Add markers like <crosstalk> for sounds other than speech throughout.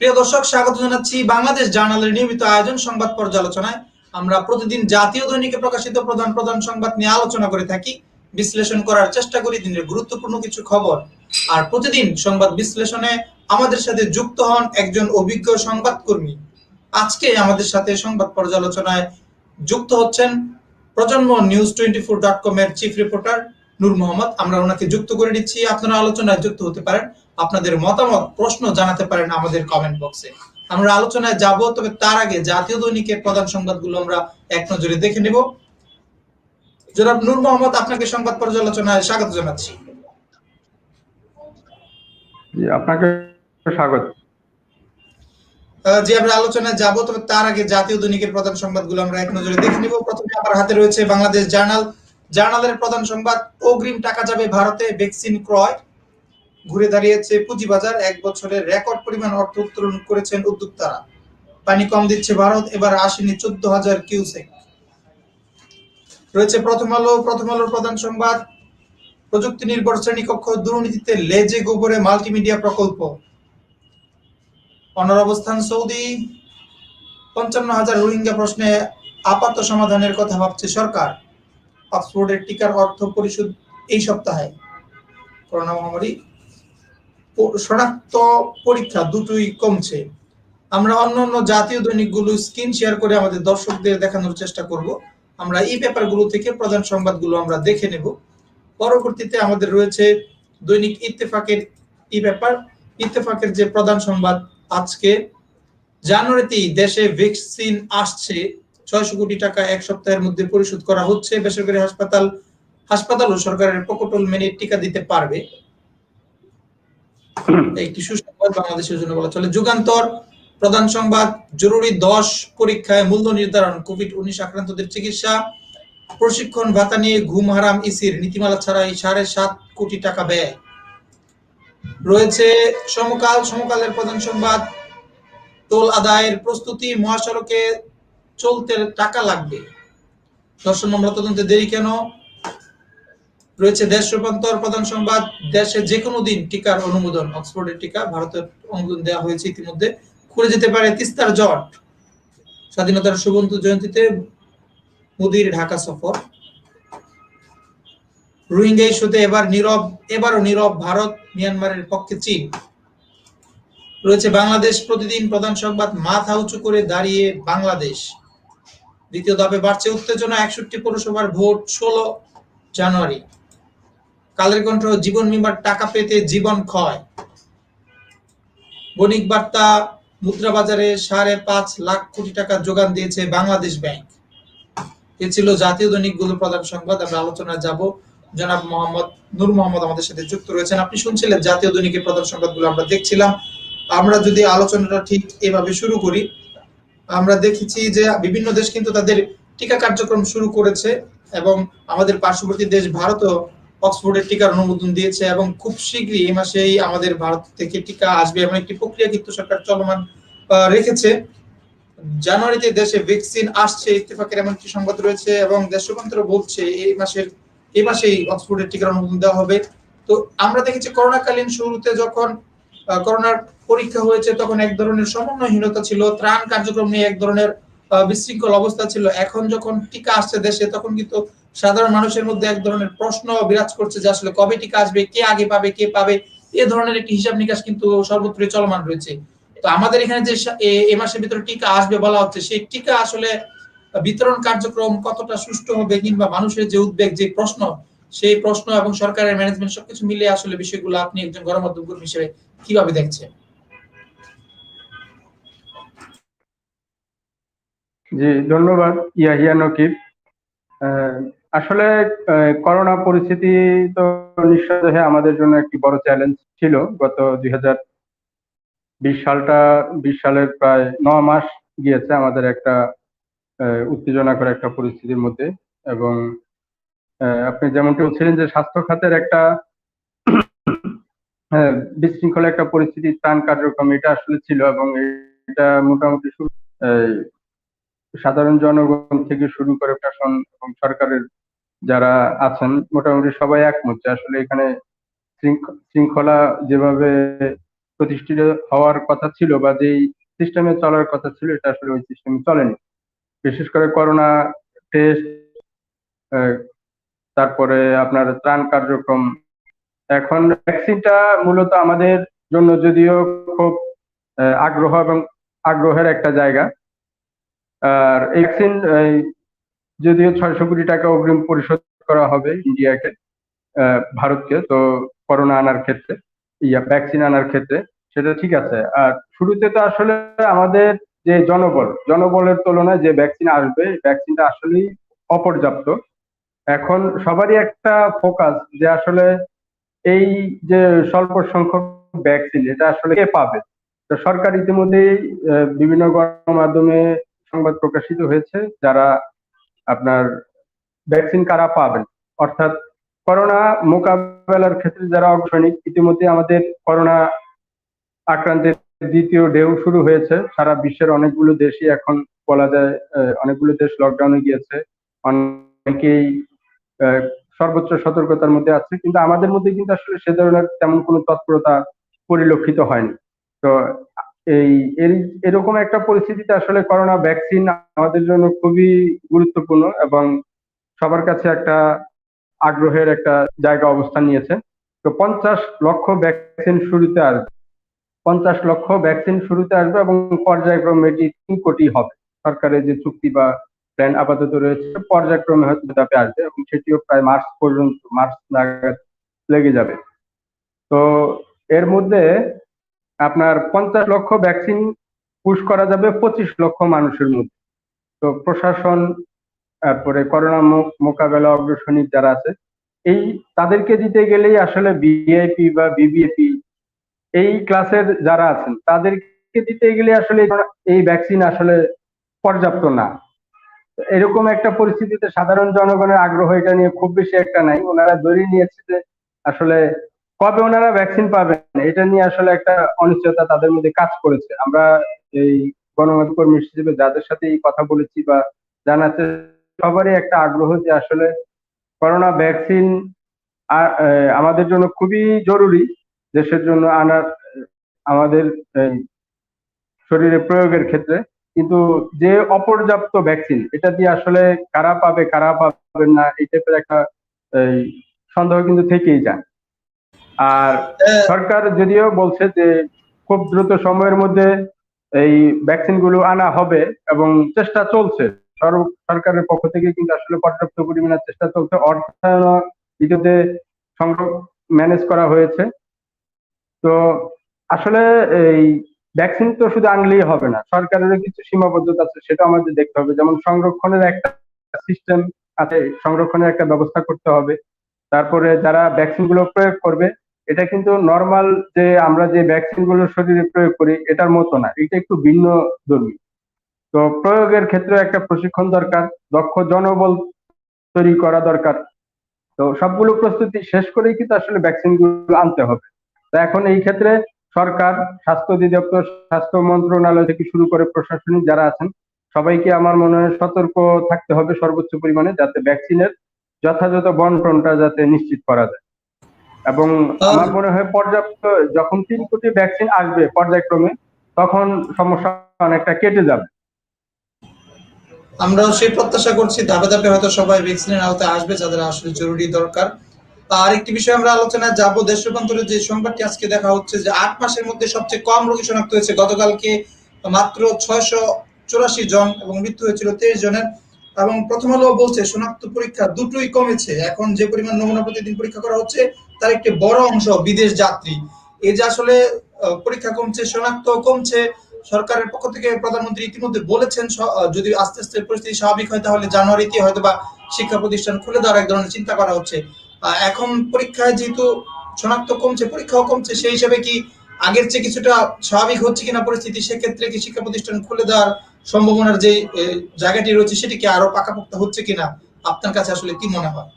প্রিয় দর্শক, স্বাগত জানাচ্ছি বাংলাদেশ জার্নালের নিয়মিত আয়োজন সংবাদ পর্যালোচনায়। আমরা প্রতিদিন জাতীয় দৈনিকে প্রকাশিত প্রধান প্রধান সংবাদ নিয়ে আলোচনা করে থাকি, বিশ্লেষণ করার চেষ্টা করি, দিনের গুরুত্বপূর্ণ কিছু খবর। আর প্রতিদিন সংবাদ বিশ্লেষণে আমাদের সাথে যুক্ত হন একজন অভিজ্ঞ সংবাদকর্মী। আজকে আমাদের সাথে সংবাদ পর্যালোচনায় যুক্ত হচ্ছেন Projonmo news twenty four dot com এর চিফ রিপোর্টার নূর মোহাম্মদ। আমরা ওনাকে যুক্ত করে নিচ্ছি। আপনারা আলোচনায় যুক্ত হতে পারেন। আপনাদের মতামত প্রশ্ন জানাতে পারেন আমাদের কমেন্ট বক্সে আমরা আলোচনায় যাব তবে তার আগে জাতীয় দৈনিকের প্রধান সংবাদগুলো আমরা এক নজরে দেখে নেব। জনাব নূর মোহাম্মদ আপনাকে সংবাদ পর্যালোচনায় স্বাগত জানাচ্ছি। আপনাকে স্বাগত। যে আমরা আলোচনায় যাব তবে তার আগে জাতীয় দৈনিকের প্রধান সংবাদগুলো আমরা এক নজরে দেখে নিব। প্রথমে আমার হাতে রয়েছে বাংলাদেশ জার্নাল। জার্নালের প্রধান সংবাদ অগ্রিম টাকা যাবে ভারতে ভ্যাকসিন ক্রয়। ঘুরে দাঁড়িয়েছে পুঁজিবাজার। এক বছরের রেকর্ড পরিমাণ অর্থ উত্তোলন করেছেন উদ্যোক্তারা। পানি কম দিচ্ছে ভারত, এবার আসেনি চোদ্দ হাজার কিউসেক। রয়েছে প্রথম আলো, প্রথম আলোর প্রধান সংবাদ। প্রযুক্তি নির্ভর শ্রেণীকক্ষ দুর্নীতিতে লেজে গোবরে মাল্টিমিডিয়া প্রকল্প। অনর অবস্থান সৌদি। পঞ্চান্ন হাজার রোহিঙ্গা প্রশ্নে আপাত সমাধানের কথা ভাবছে সরকার। অক্সফোর্ডের টিকার অর্থ পরিশোধ এই সপ্তাহে। করোনা মহামারী শনাক্ত পরীক্ষা দুটোই কমছে আমরা অন্য অন্য জাতীয় দৈনিকগুলো স্ক্রিন শেয়ার করে আমাদের দর্শকদের দেখানোর চেষ্টা করব আমরা এই পেপারগুলো থেকে প্রধান সংবাদগুলো আমরা দেখে নেব পরবর্তীতে আমাদের রয়েছে দৈনিক ইত্তেফাকের ই পেপার ইত্তেফাকের যে প্রধান সংবাদ আজকে জানুয়ারিতেই দেশে ভ্যাকসিন আসছে ছয়শো কোটি টাকা এক সপ্তাহের মধ্যে পরিশোধ করা হচ্ছে বেসরকারি হাসপাতাল হাসপাতাল ও সরকারের প্রকটল মেনে টিকা দিতে পারবে একটি সুসংবাদ বাংলাদেশের জন্য বলা চলে। যুগান্তর, প্রধান সংবাদ, জরুরি দশ পরীক্ষায় মূল্য নির্ধারণ কোভিড উনিশ আক্রান্তদের চিকিৎসা, প্রশিক্ষণ ভাতা নিয়ে ঘুম হারাম ইসির নীতিমালা ছাড়াই সাড়ে সাত কোটি টাকা ব্যয়। রয়েছে সমকাল, সমকালের প্রধান সংবাদ, টোল আদায়ের প্রস্তুতি, মহাসড়কে চলতে টাকা লাগবে। দর্শন মামলা তদন্তে দেরি কেন? রয়েছে দেশ রূপান্তর প্রধান সংবাদ, দেশে যে কোনো দিন টিকার অনুমোদন, অক্সফোর্ডের টিকা ভারতের অনুমোদন দেওয়া হয়েছে ইতিমধ্যে। খুলে যেতে পারে তিস্তার জট। স্বাধীনতার সুবন্ত জয়ন্তীতে মোদির ঢাকা সফর। রোহিঙ্গা ইস্যুতে এবার নীরব, এবারও নীরব ভারত, মিয়ানমারের পক্ষে চীন। রয়েছে বাংলাদেশ প্রতিদিন প্রধান সংবাদ, মাথা উঁচু করে দাঁড়িয়ে বাংলাদেশ। দ্বিতীয় ধাপে বাড়ছে উত্তেজনা, একষট্টি পৌরসভার ভোট ষোলো জানুয়ারি। কালের কণ্ঠ, জীবন বিমার টাকা পেতে জীবন ক্ষয়। বণিক বার্তা, মুদ্রা বাজারে সাড়ে পাঁচ লাখ কোটি টাকা যোগান দিয়েছে বাংলাদেশ ব্যাংক। এ ছিল জাতীয় দৈনিকগুলো প্রধান সংবাদ, আমরা আলোচনায় যাব। জনাব মোহাম্মদ নূর মোহাম্মদ আমাদের সাথে যুক্ত রয়েছেন। আপনি শুনছিলেন জাতীয় দৈনিকের প্রধান সংবাদগুলো আমরা দেখছিলাম। আমরা যদি আলোচনাটা ঠিক এভাবে শুরু করি, আমরা দেখেছি যে বিভিন্ন দেশ কিন্তু তাদের টিকা কার্যক্রম শুরু করেছে এবং আমাদের পার্শ্ববর্তী দেশ ভারতও অক্সফোর্ডের টিকার অনুমোদন দিয়েছে এবং খুব শীঘ্রই এই মাসেই আমাদের ভারত থেকে টিকা আসবে এমন একটি প্রক্রিয়া কিন্তু সরকার চলমান রেখেছে। জানুয়ারিতে দেশে ভ্যাকসিন আসছে, ইত্তেফাকের এমন একটি সংবাদ রয়েছে এবং দেশ বলছে এই মাসের, এই মাসেই অক্সফোর্ডের টিকার অনুমোদন দেওয়া হবে। তো আমরা দেখেছি করোনাকালীন শুরুতে যখন করোনার পরীক্ষা হয়েছে তখন এক ধরনের সমন্বয়হীনতা ছিল, ত্রাণ কার্যক্রম নিয়ে এক ধরনের বিশৃঙ্খল অবস্থা ছিল। এখন যখন টিকা আসছে দেশে তখন কিন্তু সাধারণ মানুষের মধ্যে এক ধরনের প্রশ্ন বিরাজ করছে যে আসলে কবে টিকা আসবে, কে আগে পাবে, কে পাবে? এ ধরনের একটি হিসাব নিকাশ কিন্তু সর্বত্রই চলমান রয়েছে। তো আমাদের এখানে যে এ মাসের ভিতরে টিকা আসবে বলা হচ্ছে, সেই টিকা আসলে বিতরণ কার্যক্রম কতটা সুষ্ঠু হবে কিংবা মানুষের যে উদ্বেগ, যে প্রশ্ন, সেই প্রশ্ন এবং সরকারের ম্যানেজমেন্ট সবকিছু মিলে আসলে বিষয়গুলো আপনি একজন গণমাধ্যম কর্মী হিসেবে কীভাবে দেখছেন? জি, ধন্যবাদ, ইয়াহিয়া নকিব। আসলে করোনা পরিস্থিতি তো নিঃসন্দেহে আমাদের জন্য একটি বড় চ্যালেঞ্জ ছিল। গত দুই হাজার বিশ সালটা বিশ সালের প্রায় ন মাস গিয়েছে আমাদের একটা আহ, উত্তেজনাকর একটা পরিস্থিতির মধ্যে এবং আপনি যেমনটি বলছিলেন যে স্বাস্থ্য খাতের একটা <clears throat> হ্যাঁ, বিশৃঙ্খল একটা পরিস্থিতি ত্রাণ কার্যক্রম এটা আসলে ছিল এবং এটা মোটামুটি সাধারণ জনগণ থেকে শুরু করে প্রশাসন এবং সরকারের যারা আছেন, মোটামুটি সবাই একমত যে আসলে এখানে শৃঙ্খ- শৃঙ্খলা যেভাবে প্রতিষ্ঠিত হওয়ার কথা ছিল বা যেই সিস্টেমে চলার কথা ছিল, এটা আসলে ওই সিস্টেমে চলেনি। বিশেষ করে করোনা টেস্ট তারপরে আপনার ত্রাণ কার্যক্রম। এখন ভ্যাকসিনটা মূলত আমাদের জন্য যদিও খুব আগ্রহ এবং আগ্রহের একটা জায়গা। আর এই ভ্যাকসিন যদিও ছয়শো কোটি টাকা অগ্রিম পরিশোধ করা হবে ইন্ডিয়াকে ভারতকে, তো করোনা আনার ক্ষেত্রে, ইয়া, ভ্যাকসিন আনার ক্ষেত্রে, সেটা ঠিক আছে। আর শুরুতে তো আসলে আমাদের যে জনবল, জনবলের তুলনায় যে ভ্যাকসিন আসবে ভ্যাকসিনটা আসলেই অপর্যাপ্ত। এখন সবারই একটা ফোকাস যে আসলে এই যে স্বল্প সংখ্যক ভ্যাকসিন, এটা আসলে কে পাবে? তো সরকার ইতিমধ্যেই বিভিন্ন গণমাধ্যমে সংবাদ প্রকাশিত হয়েছে, যারা আপনার ভ্যাকসিন কারা পাবেন? অর্থাৎ করোনা মোকাবেলার ক্ষেত্রে যারা অগ্রসরী ইতিমধ্যে আমাদের করোনা আক্রান্তের দ্বিতীয় ঢেউ শুরু হয়েছে। সারা বিশ্বের অনেকগুলো দেশই এখন বলা যায় অনেকগুলো দেশ লকডাউনে গিয়েছে। অনেকেই সর্বোচ্চ সতর্কতার মধ্যে আছে। কিন্তু আমাদের মধ্যে কিন্তু আসলে সে ধরনের তেমন কোনো তৎপরতা পরিলক্ষিত হয়নি। তো এই, এর- এরকম একটা পরিস্থিতিতে আসলে করোনা ভ্যাকসিন আমাদের জন্য খুবই গুরুত্বপূর্ণ এবং সবার কাছে একটা আগ্রহের একটা জায়গা অবস্থান নিয়েছে। তো পঞ্চাশ লক্ষ ভ্যাকসিন শুরুতে আসবে। পঞ্চাশ লক্ষ ভ্যাকসিন শুরুতে আসবে এবং পর্যায়ক্রমে এটি তিন কোটি হবে। সরকারের যে চুক্তি বা প্ল্যান আপাতত রয়েছে, পর্যায়ক্রমে হয়তো আসবে এবং সেটিও প্রায় মার্চ পর্যন্ত, মার্চ নাগাদ লেগে যাবে। তো এর মধ্যে আপনার পঞ্চাশ লক্ষ ভ্যাকসিন পুশ করা যাবে পঁচিশ লক্ষ মানুষের মধ্যে। তো প্রশাসন, তারপরে করোনা মোকাবেলা অগ্রসনী যারা আছে, এই তাদেরকে দিতে গেলেই আসলে বিআইপি বা বিবিএপি এই ক্লাসের যারা আছেন, তাদেরকে দিতে গেলে আসলে এই ভ্যাকসিন আসলে পর্যাপ্ত না। এরকম একটা পরিস্থিতিতে সাধারণ জনগণের আগ্রহ এটা নিয়ে খুব বেশি একটা নাই। ওনারা ধরে নিয়েছে যে আসলে কবে ওনারা ভ্যাকসিন পাবেন, এটা নিয়ে আসলে একটা অনিশ্চয়তা তাদের মধ্যে কাজ করেছে। আমরা এই গণমাধ্যম কর্মী হিসেবে যাদের সাথে এই কথা বলেছি বা জানাতে সবারই একটা আগ্রহ যে আসলে করোনা ভ্যাকসিন আমাদের জন্য খুবই জরুরি, দেশের জন্য আনার, আমাদের শরীরে প্রয়োগের ক্ষেত্রে। কিন্তু যে অপর্যাপ্ত ভ্যাকসিন এটা দিয়ে আসলে কারা পাবে কারা পাবে না, এই টাইপের একটা সন্দেহ কিন্তু থেকেই যায়। আর সরকার যদিও বলছে যে খুব দ্রুত সময়ের মধ্যে এই ভ্যাকসিনগুলো আনা হবে এবং চেষ্টা চলছে। সরকারের পক্ষ থেকে কিন্তু আসলে পর্যাপ্ত পরিমাণে চেষ্টা চলছে। অর্থায়ন সংগ্রহ ম্যানেজ করা হয়েছে। তো আসলে এই ভ্যাকসিন তো শুধু আনলেই হবে না সরকারেরও কিছু সীমাবদ্ধতা আছে সেটা আমাদের দেখতে হবে। যেমন সংরক্ষণের একটা সিস্টেম আছে সংরক্ষণের একটা ব্যবস্থা করতে হবে। তারপরে যারা ভ্যাকসিনগুলো প্রয়োগ করবে এটা কিন্তু নর্মাল যে আমরা যে ভ্যাকসিনগুলো শরীরে প্রয়োগ করি, এটার মতো না। এটা একটু ভিন্ন ধর্মী। তো প্রয়োগের ক্ষেত্রে একটা প্রশিক্ষণ দরকার, দক্ষ জনবল তৈরি করা দরকার। তো সবগুলো প্রস্তুতি শেষ করেই কিন্তু আসলে ভ্যাকসিনগুলো আনতে হবে। তো এখন এই ক্ষেত্রে সরকার, স্বাস্থ্য অধিদপ্তর, স্বাস্থ্য মন্ত্রণালয় থেকে শুরু করে প্রশাসনিক যারা আছেন, সবাইকে আমার মনে হয় সতর্ক থাকতে হবে সর্বোচ্চ পরিমাণে, যাতে ভ্যাকসিনের যথাযথ বন্টনটা যাতে নিশ্চিত করা যায়। এবং আমার মনে হয় পর্যাপ্ত যখন তিন কোটি ভ্যাকসিন আসবে পর্যায়ক্রমে তখন সমস্যা অনেকটা কেটে যাবে। আমরাও সেই প্রত্যাশা করছি ধাপে ধাপে হয়তো সবাই ভ্যাকসিনের আওতায় আসবে যাদের আসলে জরুরি দরকার। আর একটি বিষয় আমরা আলোচনায় যাব দেশ রূপান্তরের যে সংবাদটি আজকে দেখা হচ্ছে যে আট মাসের মধ্যে সবচেয়ে কম রোগী শনাক্ত হয়েছে। গতকালকে মাত্র ছয়শো চুরাশি জন এবং মৃত্যু হয়েছিল তেইশ জনের। এবং প্রথম আলো বলছে শনাক্ত পরীক্ষা দুটোই কমেছে। এখন যে পরিমাণ নমুনা প্রতিদিন পরীক্ষা করা হচ্ছে তার একটি বড় অংশ বিদেশ যাত্রী। এই যে আসলে পরীক্ষা কমছে, শনাক্ত কমছে, সরকারের পক্ষ থেকে প্রধানমন্ত্রী ইতিমধ্যে বলেছেন যদি আস্তে আস্তে পরিস্থিতি স্বাভাবিক হয়, তাহলে জানুয়ারিতে হয়তো বা শিক্ষা প্রতিষ্ঠান খুলে দেওয়ার এক ধরনের চিন্তা করা হচ্ছে। এখন পরীক্ষায় যেহেতু শনাক্ত কমছে, পরীক্ষাও কমছে, সেই হিসাবে কি আগের চেয়ে কিছুটা স্বাভাবিক হচ্ছে কিনা পরিস্থিতি, সেক্ষেত্রে কি শিক্ষা প্রতিষ্ঠান খুলে দেওয়ার সম্ভাবনার যে জায়গাটি রয়েছে, সেটি কি আরও পাকাপোক্ত হচ্ছে কিনা? আপনার কাছে আসলে কি মনে হয়?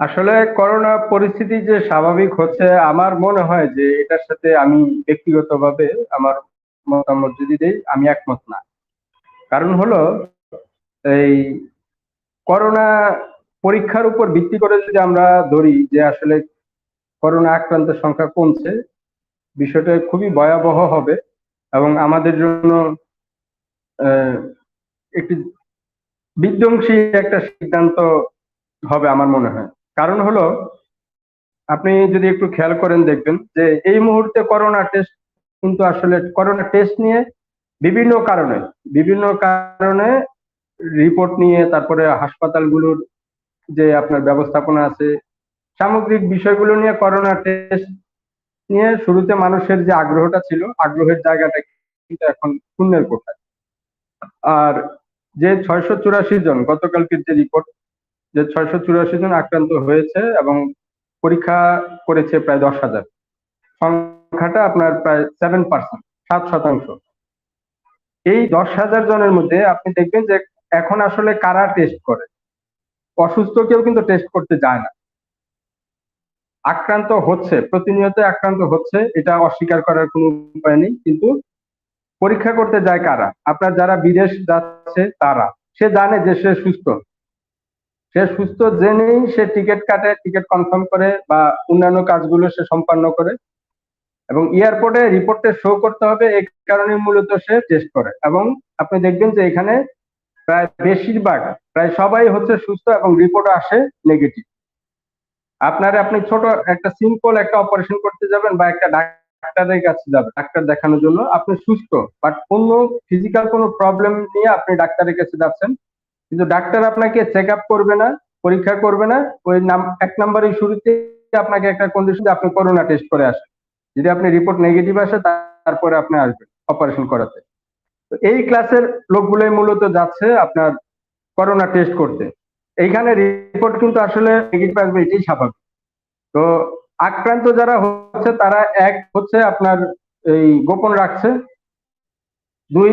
আসলে করোনা পরিস্থিতি যে স্বাভাবিক হচ্ছে, আমার মনে হয় যে এটার সাথে আমি ব্যক্তিগতভাবে আমার মতামত যদি দেই, আমি একমত না। কারণ হলো, এই করোনা পরীক্ষার উপর ভিত্তি করে যদি আমরা ধরি যে আসলে করোনা আক্রান্তের সংখ্যা কমছে, বিষয়টা খুবই ভয়াবহ হবে এবং আমাদের জন্য একটি বিধ্বংসী একটা সিদ্ধান্ত হবে আমার মনে হয়। কারণ হলো, আপনি যদি একটু খেয়াল করেন দেখবেন যে এই মুহূর্তে করোনা টেস্ট কিন্তু আসলে করোনা টেস্ট নিয়ে বিভিন্ন কারণে বিভিন্ন কারণে রিপোর্ট নিয়ে তারপরে হাসপাতালগুলোর যে আপনার ব্যবস্থাপনা আছে, সামগ্রিক বিষয়গুলো নিয়ে করোনা টেস্ট নিয়ে শুরুতে মানুষের যে আগ্রহটা ছিল, আগ্রহের জায়গাটা কিন্তু এখন শূন্যের কোঠায়। আর যে ছয়শো চুরাশি জন গতকালকের যে রিপোর্ট যে ছয়শো চুরাশি জন আক্রান্ত হয়েছে এবং পরীক্ষা করেছে প্রায় দশ হাজার। সংখ্যাটা আপনার প্রায় সেভেন পার্সেন্ট সাত শতাংশ। এই দশ হাজার জনের মধ্যে আপনি দেখবেন যে এখন আসলে কারা টেস্ট করে? অসুস্থ কেউ কিন্তু টেস্ট করতে যায় না। আক্রান্ত হচ্ছে, প্রতিনিয়ত আক্রান্ত হচ্ছে, এটা অস্বীকার করার কোনো উপায় নেই, কিন্তু পরীক্ষা করতে যায় কারা? আপনার যারা বিদেশ যাচ্ছে, তারা। সে জানে যে সে সুস্থ। সে সুস্থ জেনেই সে টিকিট কাটে টিকিট কনফার্ম করে বা অন্যান্য কাজগুলো সে সম্পন্ন করে। এবং এয়ারপোর্টে রিপোর্টে শো করতে হবে, এই কারণে মূলত সে টেস্ট করে। এবং আপনি দেখবেন যে এখানে প্রায় বেশিরভাগ, প্রায় সবাই হচ্ছে সুস্থ এবং রিপোর্ট আসে নেগেটিভ আপনার আপনি ছোট একটা সিম্পল একটা অপারেশন করতে যাবেন বা একটা ডাক্তারের কাছে যাবেন, ডাক্তার দেখানোর জন্য। আপনি সুস্থ বাট অন্য ফিজিক্যাল কোনো প্রবলেম নিয়ে আপনি ডাক্তারের কাছে যাচ্ছেন কিন্তু ডাক্তার আপনাকে চেক আপ করবে না, পরীক্ষা করবে না, ওই নাম, এক নম্বরের শুরুতে আপনাকে একটা কন্ডিশন আপনি করোনা টেস্ট করে আসেন যদি আপনি রিপোর্ট নেগেটিভ আসে, তারপরে আপনি আসবেন অপারেশন করাতে। তো এই ক্লাসের লোকগুলোই মূলত যাচ্ছে আপনার করোনা টেস্ট করতে। এইখানে রিপোর্ট কিন্তু আসলে নেগেটিভ আসবে, এটাই স্বাভাবিক। তো আক্রান্ত যারা হচ্ছে, তারা এক হচ্ছে আপনার এই গোপন রাখছে। দুই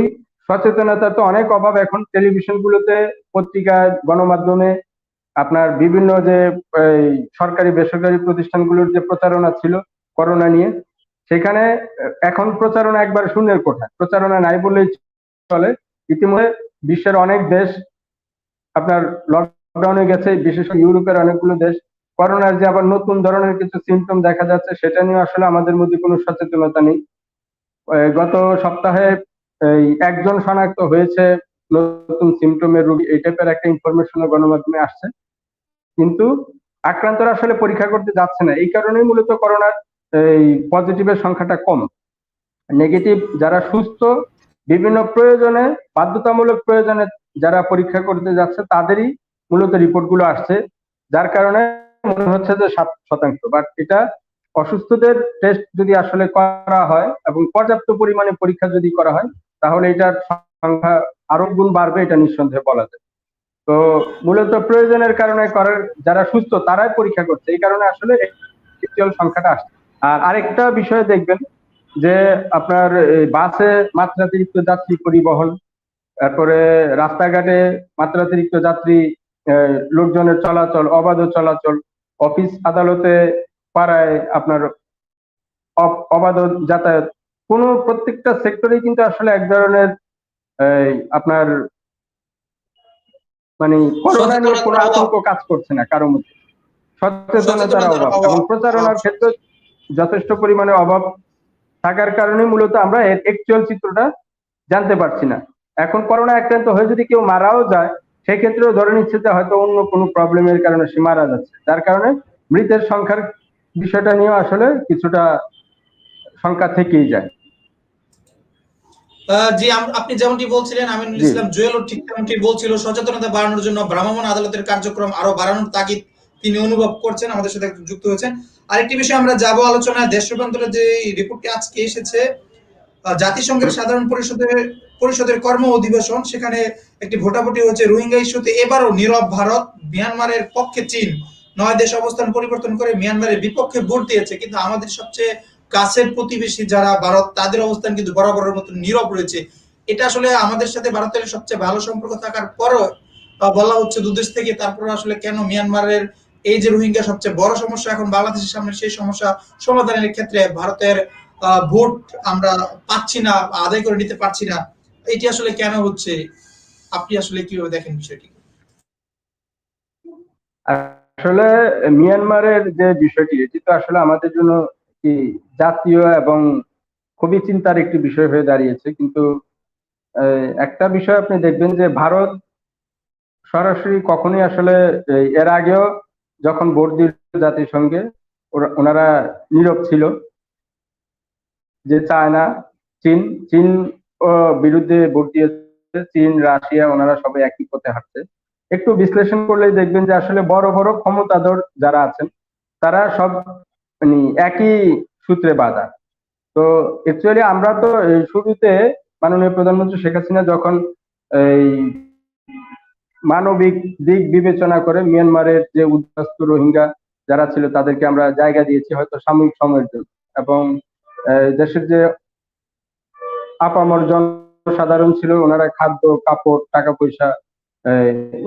সচেতনতা তো অনেক অভাব এখন টেলিভিশন গুলোতে পত্রিকায় গণমাধ্যমে। আপনার বিভিন্ন যে সরকারি, বেসরকারি প্রতিষ্ঠানগুলোর যে প্রচারণা ছিল করোনা নিয়ে, সেখানে এখন প্রচারণা একবার শূন্যের কোঠায় প্রচারণা নাই বললেই চলে। ইতিমধ্যে বিশ্বের অনেক দেশ আপনার লকডাউনে গেছে, বিশেষ করে ইউরোপের অনেকগুলো দেশ। করোনার যে আবার নতুন ধরনের কিছু সিমটম দেখা যাচ্ছে, সেটা নিয়ে আসলে আমাদের মধ্যে কোনো সচেতনতা নেই। গত সপ্তাহে এই একজন শনাক্ত হয়েছে, নতুন সিমটমের রোগী, এই টাইপের একটা ইনফরমেশন গণমাধ্যমে আসছে। কিন্তু আক্রান্তরা আসলে পরীক্ষা করতে যাচ্ছে না। এই কারণেই মূলত করোনার এই পজিটিভের সংখ্যাটা কম। নেগেটিভ যারা সুস্থ, বিভিন্ন প্রয়োজনে, বাধ্যতামূলক প্রয়োজনে যারা পরীক্ষা করতে যাচ্ছে, তাদেরই মূলত রিপোর্টগুলো আসছে। যার কারণে মনে হচ্ছে যে সাত শতাংশ। বাট এটা অসুস্থদের টেস্ট যদি আসলে করা হয় এবং পর্যাপ্ত পরিমাণে পরীক্ষা যদি করা হয় তাহলে এটার সংখ্যা আরও গুণ বাড়বে এটা নিঃসন্দেহে বলা যায়। তো মূলত প্রয়োজনের কারণে করার যারা সুস্থ তারাই পরীক্ষা করছে, এই কারণে আসলে সংখ্যাটা আসছে। আর আরেকটা বিষয় দেখবেন যে আপনার বাসে মাত্রাতিরিক্ত যাত্রী পরিবহন, তারপরে রাস্তাঘাটে মাত্রাতিরিক্ত যাত্রী লোকজনের চলাচল, অবাধ চলাচল, অফিস আদালতে পাড়ায় আপনার অবাধ যাতায়াত কোন প্রত্যেকটা সেক্টরেই কিন্তু আসলে এক ধরনের আপনার মানে করোনা নিয়ে কোনো আতঙ্ক কাজ করছে না কারও মধ্যে। সচেতনতার অভাব। এবং প্রচারণার ক্ষেত্রে যথেষ্ট পরিমাণে অভাব থাকার কারণে মূলত আমরা এর অ্যাকচুয়াল চিত্রটা জানতে পারছি না। এখন করোনা আক্রান্ত হয়ে যদি কেউ মারাও যায় সেক্ষেত্রেও ধরে নিচ্ছে যে হয়তো অন্য কোনো প্রবলেমের কারণে সে মারা যাচ্ছে। যার কারণে মৃতের সংখ্যার বিষয়টা নিয়েও আসলে কিছুটা সংখ্যা থেকেই যায়। জি আপনি যেমনটি বলছিলেন আমিনুল। ইসলাম জুয়েলও ঠিক তেমনটি বলছিল সচেতনতা বাড়ানোর জন্য ভ্রাম্যমাণ আদালতের কার্যক্রম আরও বাড়ানোর তাগিদ তিনি অনুভব করছেন আমাদের সাথে যুক্ত হয়েছেন আরেকটি বিষয় আমরা যাব দেশ যে রিপোর্টটি আজকে এসেছে জাতিসংঘের সাধারণ পরিষদের পরিষদের কর্ম অধিবেশন সেখানে একটি ভোটাভুটি হয়েছে রোহিঙ্গা ইস্যুতে এবারও নীরব ভারত মিয়ানমারের পক্ষে চীন নয় দেশ অবস্থান পরিবর্তন করে মিয়ানমারের বিপক্ষে ভোট দিয়েছে কিন্তু আমাদের সবচেয়ে কাছের প্রতিবেশী যারা ভারত, তাদের অবস্থান কিন্তু বরাবরের মতো নীরব রয়েছে। এটা আসলে আমাদের সাথে ভারতের সবচেয়ে ভালো সম্পর্ক থাকার পরও বলা হচ্ছে দুদেশ থেকে তারপর আসলে কেন মিয়ানমারের এই যে রোহিঙ্গা সবচেয়ে বড় সমস্যা, এখন বাংলাদেশের সামনে সেই সমস্যা সমাধানের ক্ষেত্রে ভারতের ভোট আমরা পাচ্ছি না, আদায় করে নিতে পারছি না। এটি আসলে কেন হচ্ছে? আপনি আসলে কীভাবে দেখেন বিষয়টি? আসলে মিয়ানমারের যে বিষয়টি, এটি তো আসলে আমাদের জন্য কি জাতীয় এবং খুবই চিন্তার একটি বিষয় হয়ে দাঁড়িয়েছে। কিন্তু একটা বিষয় আপনি দেখবেন যে ভারত সরাসরি কখনোই আসলে এর আগেও যখন ভোট দিল জাতিসংঘে ওনারা নীরব ছিল যে চায়না, চীন চীন, ও, বিরুদ্ধে ভোট দিয়েছে, চীন, রাশিয়া, ওনারা সবাই একই পথে হাঁটছে। একটু বিশ্লেষণ করলেই দেখবেন যে আসলে বড় বড় ক্ষমতাধর যারা আছেন, তারা সব মানে একই সূত্রে বাঁধা। তো অ্যাকচুয়ালি আমরা তো শুরুতে মাননীয় প্রধানমন্ত্রী শেখ হাসিনা যখন এই মানবিক দিক বিবেচনা করে মিয়ানমারের যে উদ্বাস্তু রোহিঙ্গা যারা ছিল তাদেরকে আমরা জায়গা দিয়েছি হয়তো সাময়িক সময়ের জন্য। এবং দেশের যে আপামর জনসাধারণ ছিল ওনারা খাদ্য, কাপড় টাকা পয়সা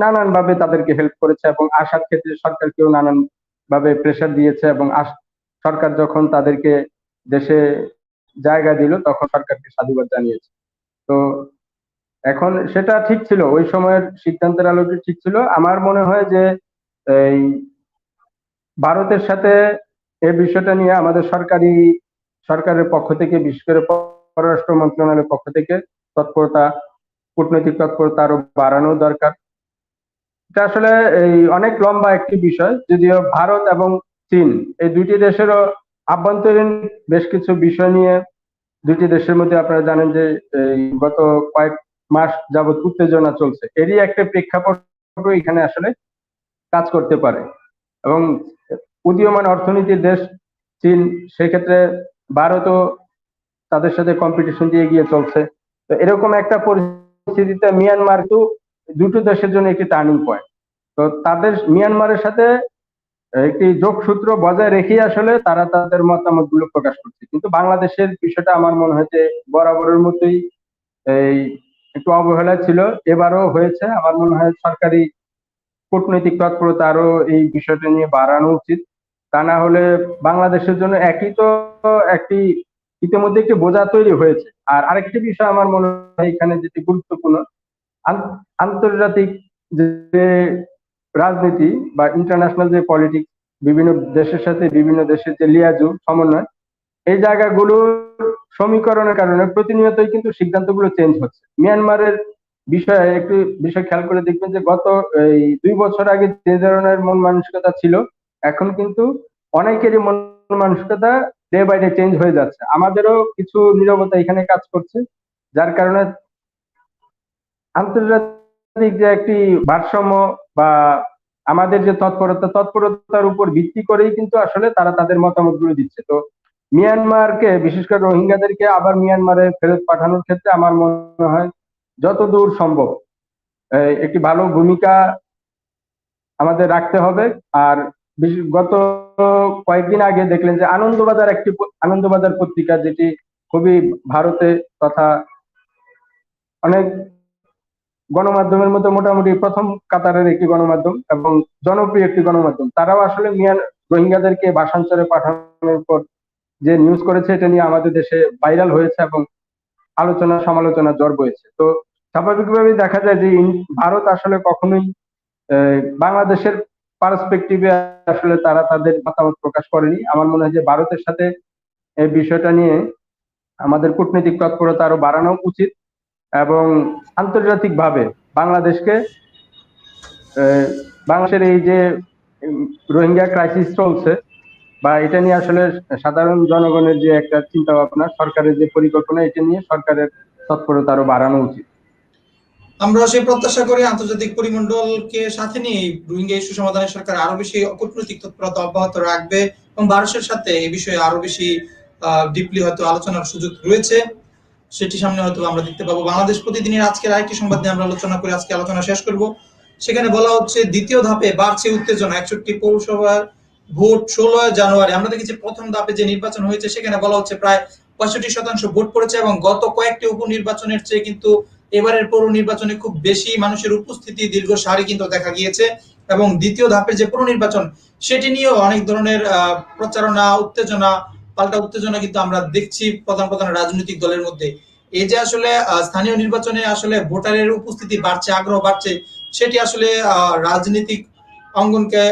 নানান ভাবে তাদেরকে হেল্প করেছে এবং আসার ক্ষেত্রে সরকারকেও নানান ভাবে প্রেশার দিয়েছে এবং সরকার যখন তাদেরকে দেশে জায়গা দিল, তখন সরকারকে সাধুবাদ জানিয়েছে। তো এখন সেটা ঠিক ছিল, ওই সময়ের সিদ্ধান্তের আলোকে ঠিক ছিল, আমার মনে হয় যে এই ভারতের সাথে এই বিষয়টা নিয়ে আমাদের সরকারি, সরকারের পক্ষ থেকে, বিশেষ করে পররাষ্ট্র মন্ত্রণালয়ের পক্ষ থেকে তৎপরতা, কূটনৈতিক তৎপরতা আরও বাড়ানো দরকার। এটা আসলে এই অনেক লম্বা একটি বিষয়, যদিও ভারত এবং চীন, এই দুইটি দেশেরও আভ্যন্তরীণ বেশ কিছু বিষয় নিয়ে দুইটি দেশের মধ্যে আপনারা জানেন যে গত কয়েক মাস যাবত উত্তেজনা চলছে। এরই একটা প্রেক্ষাপট এখানে আসলে কাজ করতে পারে। এবং উদীয়মান অর্থনীতির দেশ চীন, সেক্ষেত্রে ভারতও তাদের সাথে কম্পিটিশন দিয়ে এগিয়ে চলছে। তো এরকম একটা পরিস্থিতিতে মিয়ানমার তো দুটো দেশের জন্য একটি টার্নিং পয়েন্ট তো তাদের, মিয়ানমারের সাথে একটি যোগসূত্র বজায় রেখে আসলে তারা তাদের মতামতগুলো প্রকাশ করছে। কিন্তু বাংলাদেশের বিষয়টা আমার মনে হয় যে বরাবরের মতোই এই একটু অবহেলা ছিল। এবারও হয়েছে। আমার মনে হয় সরকারি কূটনৈতিক তৎপরতা আরও এই বিষয়টা নিয়ে বাড়ানো উচিত। তা না হলে বাংলাদেশের জন্য একই তো একটি ইতিমধ্যে একটি বোঝা তৈরি হয়েছে। আর আরেকটি বিষয় আমার মনে হয় এখানে যেটি গুরুত্বপূর্ণ, আন- আন্তর্জাতিক যে রাজনীতি বা ইন্টারন্যাশনাল যে পলিটিক্স বিভিন্ন দেশের সাথে বিভিন্ন দেশের যে লিয়াজু, সমন্বয়, এই জায়গাগুলোর সমীকরণের কারণে প্রতিনিয়তই কিন্তু সিদ্ধান্তগুলো চেঞ্জ হচ্ছে। মিয়ানমারের বিষয়ে একটু বিষয় খেয়াল করে দেখবেন যে গত এই দুই বছর আগে যে ধরনের মন মানসিকতা ছিল, এখন কিন্তু অনেকেরই মন মানসিকতা ডে বাই ডে চেঞ্জ হয়ে যাচ্ছে। আমাদেরও কিছু নীরবতা এখানে কাজ করছে, যার কারণে আন্তর্জাতিক যে একটি ভারসাম্য বা আমাদের যে তৎপরতা, তৎপরতার উপর ভিত্তি করেই কিন্তু আসলে তারা তাদের মতামতগুলো দিচ্ছে। তো মিয়ানমারকে, বিশেষ করে রোহিঙ্গাদেরকে আবার মিয়ানমারে ফেরত পাঠানোর ক্ষেত্রে আমার মনে হয় যতদূর সম্ভব একটি ভালো ভূমিকা আমাদের রাখতে হবে। আর গত কয়েকদিন আগে দেখলেন যে আনন্দবাজার একটি আনন্দবাজার পত্রিকা যেটি খুবই ভারতে তথা অনেক গণমাধ্যমের মধ্যে মোটামুটি প্রথম কাতারের একটি গণমাধ্যম এবং জনপ্রিয় একটি গণমাধ্যম। তারাও আসলে মিয়ান রোহিঙ্গাদেরকে ভাষান্তরে পাঠানোর পর যে নিউজ করেছে, এটা নিয়ে আমাদের দেশে ভাইরাল হয়েছে এবং আলোচনা সমালোচনা জ্বর বয়েছে। তো স্বাভাবিকভাবেই দেখা যায় যে ভারত আসলে কখনোই বাংলাদেশের পার্সপেক্টিভে আসলে তারা তাদের মতামত প্রকাশ করেনি। আমার মনে হয় যে ভারতের সাথে এই বিষয়টা নিয়ে আমাদের কূটনৈতিক তৎপরতা আরও বাড়ানো উচিত। এবং আন্তর্জাতিকভাবে বাংলাদেশকে বাংলাদেশের এই যে রোহিঙ্গা ক্রাইসিস চলছে বা এটা নিয়ে আসলে সাধারণ জনগণের যে একটা চিন্তা ভাবনা সরকারের যে পরিকল্পনা, এটা নিয়ে সরকারের তৎপরতা আরও বাড়ানো উচিত। আমরা সেই প্রত্যাশা করি আন্তর্জাতিক পরিমণ্ডলকে সাথে নিয়ে রোহিঙ্গা ইস্যু সমাধানে সরকার আরও বেশি কূটনৈতিক তৎপরতা অব্যাহত রাখবে এবং ভারতের সাথে এই বিষয়ে আরও বেশি ডিপলি হয়তো আলোচনার সুযোগ রয়েছে। সেটি সামনে হয়তো আমরা দেখতে পাবো। বাংলাদেশ প্রতিদিনের আজকের আরেকটি সংবাদ নিয়ে আমরা আলোচনা করে আজকে আলোচনা শেষ করব। সেখানে বলা হচ্ছে, দ্বিতীয় ধাপে বাড়ছে উত্তেজনা। একষট্টি পৌরসভার ভোট ষোলো জানুয়ারি। আমরা দেখেছি প্রথম ধাপে যে নির্বাচন হয়েছে, সেখানে বলা হচ্ছে প্রায় পঁয়ষট্টি শতাংশ ভোট পড়েছে এবং গত কয়েকটি উপনির্বাচনের চেয়ে কিন্তু এবারের পৌর নির্বাচনে খুব বেশি মানুষের উপস্থিতি দীর্ঘ সারি কিন্তু দেখা গিয়েছে। এবং দ্বিতীয় ধাপের যে পুরো নির্বাচন, সেটি নিয়েও অনেক ধরনের প্রচারণা, উত্তেজনা পাল্টা উত্তেজনা কিন্তু আমরা দেখছি প্রধান প্রধান রাজনৈতিক দলের মধ্যে। এই যে আসলে স্থানীয় নির্বাচনে আসলে ভোটারের উপস্থিতি বাড়ছে আগ্রহ বাড়ছে সেটি আসলে রাজনৈতিক অঙ্গনকে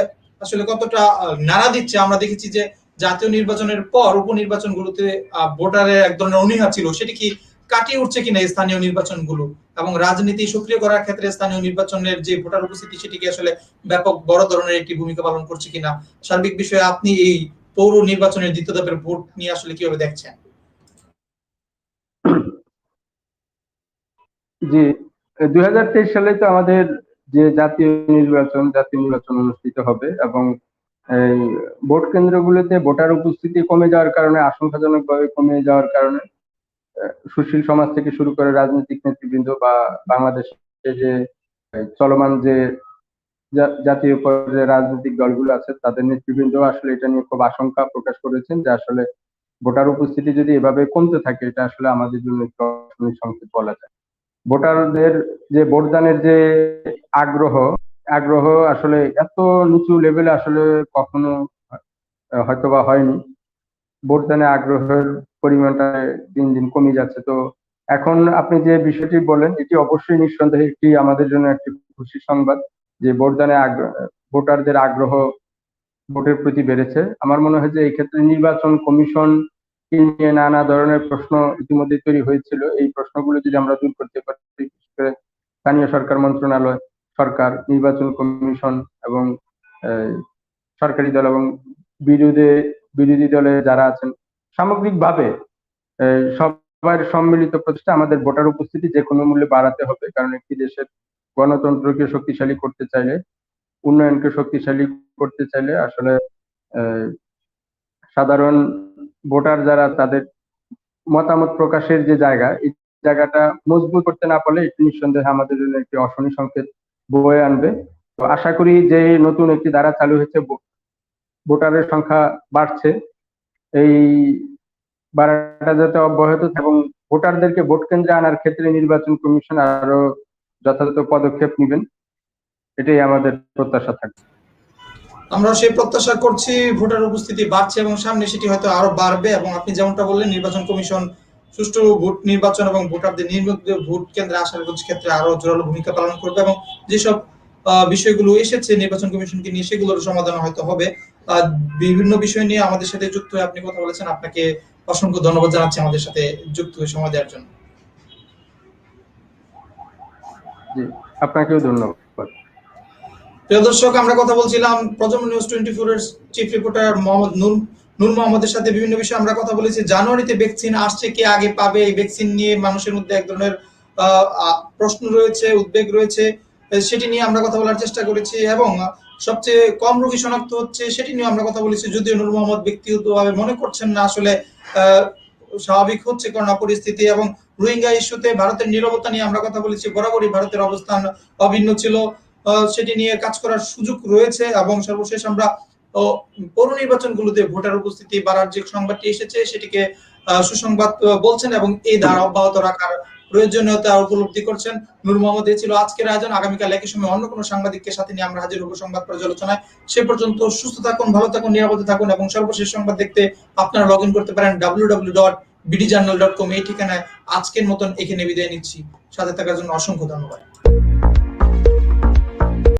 আসলে কতটা নাড়া দিচ্ছে আমরা দেখেছি যে জাতীয় নির্বাচনের পর উপনির্বাচনগুলোতে আহ, ভোটারের এক ধরনের অনীহা ছিল। সেটি কি কাটিয়ে উঠছে কিনা স্থানীয় নির্বাচনগুলো? এবং রাজনীতি সক্রিয় করার ক্ষেত্রে স্থানীয় নির্বাচনের যে ভোটার উপস্থিতি সেটিকে আসলে ব্যাপক বড় ধরনের একটি ভূমিকা পালন করছে কিনা? সার্বিক বিষয়ে আপনি এই পৌর নির্বাচনের দ্বিতীয় ধাপের ভোট নিয়ে আসলে কীভাবে দেখছেন? জি দুই হাজার তেইশ সালে তো আমাদের যে জাতীয় নির্বাচন জাতীয় নির্বাচন অনুষ্ঠিত হবে এবং ভোট কেন্দ্রগুলোতে ভোটার উপস্থিতি কমে যাওয়ার কারণে, আশঙ্কাজনকভাবে কমে যাওয়ার কারণে সুশীল সমাজ থেকে শুরু করে রাজনৈতিক নেতৃবৃন্দ বা বাংলাদেশে যে চলমান যে জাতীয় পর্যায়ে রাজনৈতিক দলগুলো আছে, তাদের নেতৃবৃন্দ আসলে এটা নিয়ে খুব আশঙ্কা প্রকাশ করেছেন যে আসলে ভোটার উপস্থিতি যদি এভাবে কমতে থাকে, এটা আসলে আমাদের জন্য সংকেত বলা যায়। ভোটারদের যে ভোটদানের যে আগ্রহ আগ্রহ আসলে এত নিচু লেভেলে আসলে কখনো হয়তোবা হয়নি। ভোটদানে আগ্রহের পরিমাণটা দিন দিন কমে যাচ্ছে। তো এখন আপনি যে বিষয়টি বলেন, এটি অবশ্যই নিঃসন্দেহে একটি আমাদের জন্য একটি খুশি সংবাদ। যে ভোটদানে আগ্রহ, ভোটারদের আগ্রহ ভোটের প্রতি বেড়েছে। আমার মনে হয় যে এই ক্ষেত্রে নির্বাচন কমিশন নিয়ে নানা ধরনের প্রশ্ন ইতিমধ্যে তৈরি হয়েছিল। এই প্রশ্নগুলো যদি আমরা দূর করতে পারি স্থানীয় সরকার মন্ত্রণালয়, সরকার, নির্বাচন কমিশন এবং সরকারি দল এবং বিরোধী বিরোধী দলে যারা আছেন, সামগ্রিকভাবে সবার সম্মিলিত প্রচেষ্টা আমাদের ভোটার উপস্থিতি যে কোনো মূল্যে বাড়াতে হবে। কারণ একটি দেশের গণতন্ত্রকে শক্তিশালী করতে চাইলে, উন্নয়নকে শক্তিশালী করতে চাইলে আসলে সাধারণ ভোটার যারা তাদের মতামত প্রকাশের যে জায়গা, এই জায়গাটা মজবুত করতে না পারলে এটি নিঃসন্দেহে আমাদের জন্য একটি অশনি সংকেত বয়ে আনবে। তো আশা করি যে নতুন একটি ধারা চালু হয়েছে ভোটারের সংখ্যা বাড়ছে। এই বাড়াটা যাতে অব্যাহত এবং ভোটারদেরকে ভোট কেন্দ্রে আনার ক্ষেত্রে নির্বাচন কমিশন আরও যথাযথ পদক্ষেপ নেবেন, এটাই আমাদের প্রত্যাশা থাকবে। আমরা সেই প্রত্যাশা করছি, ভোটার উপস্থিতি বাড়ছে এবং সামনে সেটি হয়তো আরও বাড়বে এবং আপনি যেমনটা বললেন, নির্বাচন কমিশন সুষ্ঠু ভোট নির্বাচন এবং ভোটারদের নির্বিঘ্নে ভোট কেন্দ্রে আসার ক্ষেত্রে আরও জোরালো ভূমিকা পালন করবে এবং যেসব বিষয়গুলো এসেছে নির্বাচন কমিশনকে নিয়ে সেগুলোর সমাধান হয়তো হবে। বিভিন্ন বিষয় নিয়ে আমাদের সাথে যুক্ত হয়ে আপনি কথা বলেছেন, আপনাকে অসংখ্য ধন্যবাদ জানাচ্ছি আমাদের সাথে যুক্ত হয়ে সময় দেওয়ার জন্য। আপনাকেও ধন্যবাদ। প্রিয় দর্শক, আমরা কথা বলছিলাম প্রজন্ম নিউজ টোয়েন্টি ফোর এর চিফ রিপোর্টার মোহাম্মদ নূর নূর মোহাম্মদের সাথে বিভিন্ন বিষয়ে আমরা কথা বলেছি। জানুয়ারিতে ভ্যাকসিন আসছে, কে আগে পাবে? এই ভ্যাকসিন নিয়ে মানুষের মধ্যে এক ধরনের প্রশ্ন রয়েছে, উদ্বেগ রয়েছে। সেটি নিয়ে আমরা কথা বলার চেষ্টা করেছি এবং সবচেয়ে কম রোগী শনাক্ত হচ্ছে সেটি নিয়ে আমরা কথা বলেছি। যদিও নূর মোহাম্মদ ব্যক্তিগতভাবে মনে করছেন না আসলে স্বাভাবিক হচ্ছে করোনা পরিস্থিতি এবং রোহিঙ্গা ইস্যুতে ভারতের নীরবতা নিয়ে আমরা কথা বলেছি, বরাবরই ভারতের অবস্থান অভিন্ন ছিল। সেটি নিয়ে কাজ করার সুযোগ রয়েছে এবং সর্বশেষ আমরা পৌর নির্বাচনগুলোতে ভোটার উপস্থিতি বাড়ার যে সংবাদটি এসেছে, সেটিকে সুসংবাদ বলছেন এবং এই ধারা অব্যাহত রাখার প্রয়োজনীয়তা উপলব্ধি করছেন। নূর মোহাম্মদ ছিল আজকের আয়োজন। আগামীকাল একই সময় অন্য কোনো সাংবাদিককে সাথে নিয়ে আমরা হাজির হব সংবাদ পর্যালোচনায়। সে পর্যন্ত সুস্থ থাকুন, ভালো থাকুন, নিরাপদে থাকুন এবং সর্বশেষ সংবাদ দেখতে আপনারা লগ করতে পারেন W W dot BD journal dot com এই ঠিকানায় আজকের মতন এখানে বিদায় নিচ্ছি। সাথে থাকার জন্য অসংখ্য ধন্যবাদ।